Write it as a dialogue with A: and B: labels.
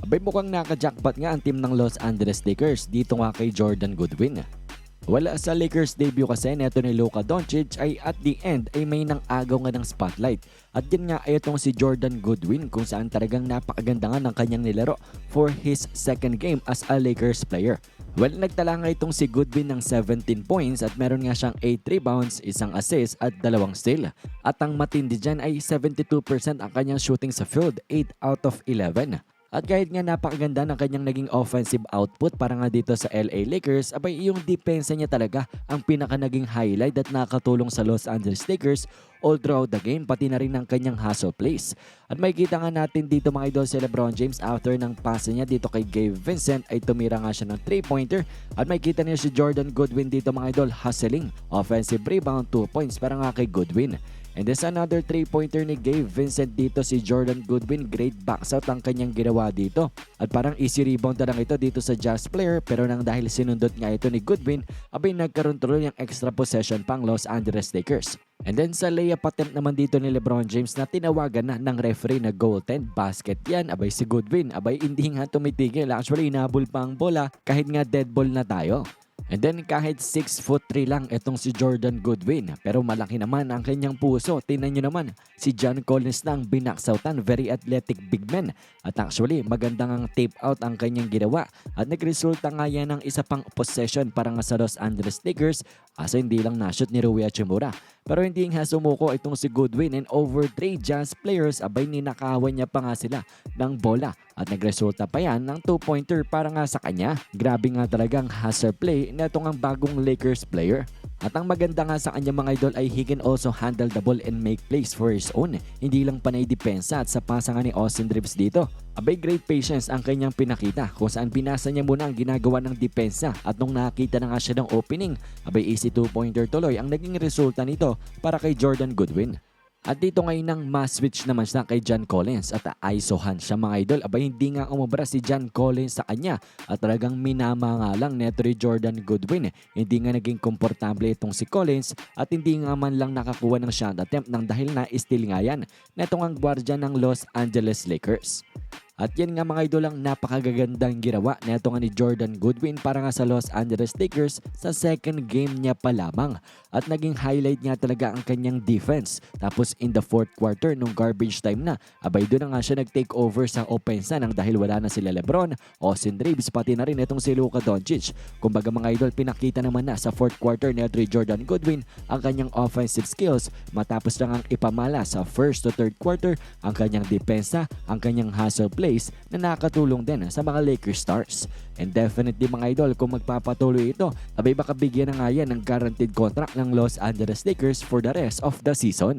A: Abay mukhang naka-jackpot nga ang team ng Los Angeles Lakers dito nga kay Jordan Goodwin. Wala sa Lakers debut kasi neto ni Luka Doncic ay at the end ay may nang agaw nga ng spotlight. At yan nga ay itong si Jordan Goodwin kung saan talagang napakaganda nga ng kanyang nilaro for his second game as a Lakers player. Well, nagtala nga itong si Goodwin ng 17 points at meron nga siyang 8 rebounds, isang assist at dalawang steal. At ang matindi dyan ay 72% ang kanyang shooting sa field, 8 out of 11. At kahit nga napakaganda ng kanyang naging offensive output para nga dito sa LA Lakers, abay yung depensa niya talaga ang pinaka naging highlight at nakatulong sa Los Angeles Lakers all throughout the game, pati na rin ng kanyang hustle plays. At may kita nga natin dito mga idol si Lebron James after ng pass niya dito kay Gabe Vincent ay tumira nga siya ng 3-pointer at may kita niya si Jordan Goodwin dito mga idol hustling. Offensive rebound, 2 points para nga kay Goodwin. And there's another 3-pointer ni Gabe Vincent dito si Jordan Goodwin. Great backs out ang kanyang ginawa dito. At parang easy rebound na lang ito dito sa Jazz player pero nang dahil sinundot nga ito ni Goodwin, abay nagkaroon tuloy ng extra possession pang Los Angeles Lakers. And then sa layup attempt naman dito ni Lebron James na tinawagan na ng referee na goaltend basket yan. Abay si Goodwin, abay hindi nga tumitigil. Actually inabol pa ang bola kahit nga dead ball na tayo. And then kahit 6 foot 3 lang itong si Jordan Goodwin pero malaki naman ang kanyang puso. Tingnan nyo naman si John Collins na ang binaksautan. Very athletic big man. At actually magandang ang tape out ang kanyang ginawa. At nagresulta nga yan ng isa pang possession para nga sa Los Angeles Lakers kaso hindi lang nashoot ni Rui Hachimura. Pero hindi nga sumuko itong si Goodwin and over 3 Jazz players abay ninakawan niya pa nga sila ng bola at nagresulta pa yan ng 2-pointer para nga sa kanya. Grabe nga talagang hustle play na itong ang bagong Lakers player. At ang maganda nga sa kanya mga idol ay he can also handle the ball and make plays for his own. Hindi lang panay depensa at sa pasa nga ni Austin Reeves dito. Abay great patience ang kanyang pinakita kung saan pinasa niya muna ang ginagawa ng depensa at nung nakita na nga siya ng opening, abay easy 2-pointer tuloy ang naging resulta nito para kay Jordan Goodwin. At dito ngayon nang ma-switch naman siya kay John Collins at aisohan siya mga idol. Aba hindi nga umubra si John Collins sa kanya at talagang minama nga lang neto Jordan Goodwin. Hindi nga naging komportable itong si Collins at hindi nga man lang nakakuha ng shot attempt nang dahil na steal nga yan netong ang gwardya ng Los Angeles Lakers. At yan nga mga idol ang napakagagandang ginawa neto nga ni Jordan Goodwin para nga sa Los Angeles Lakers sa second game niya pa lamang. At naging highlight nga talaga ang kanyang defense. Tapos in the fourth quarter nung garbage time na, abay doon na nga siya nag-take over sa opensa nang dahil wala na sila Lebron, Austin Reeves, pati na rin itong si Luka Doncic. Kumbaga mga idol, pinakita naman na sa fourth quarter ni Andre Jordan Goodwin ang kanyang offensive skills matapos lang ang ipamala sa first to third quarter ang kanyang depensa, ang kanyang hustle plays na nakatulong din sa mga Lakers stars. And definitely mga idol, kung magpapatuloy ito, abay baka bigyan na nga yan ng guaranteed contract ng Los Angeles Lakers for the rest of the season.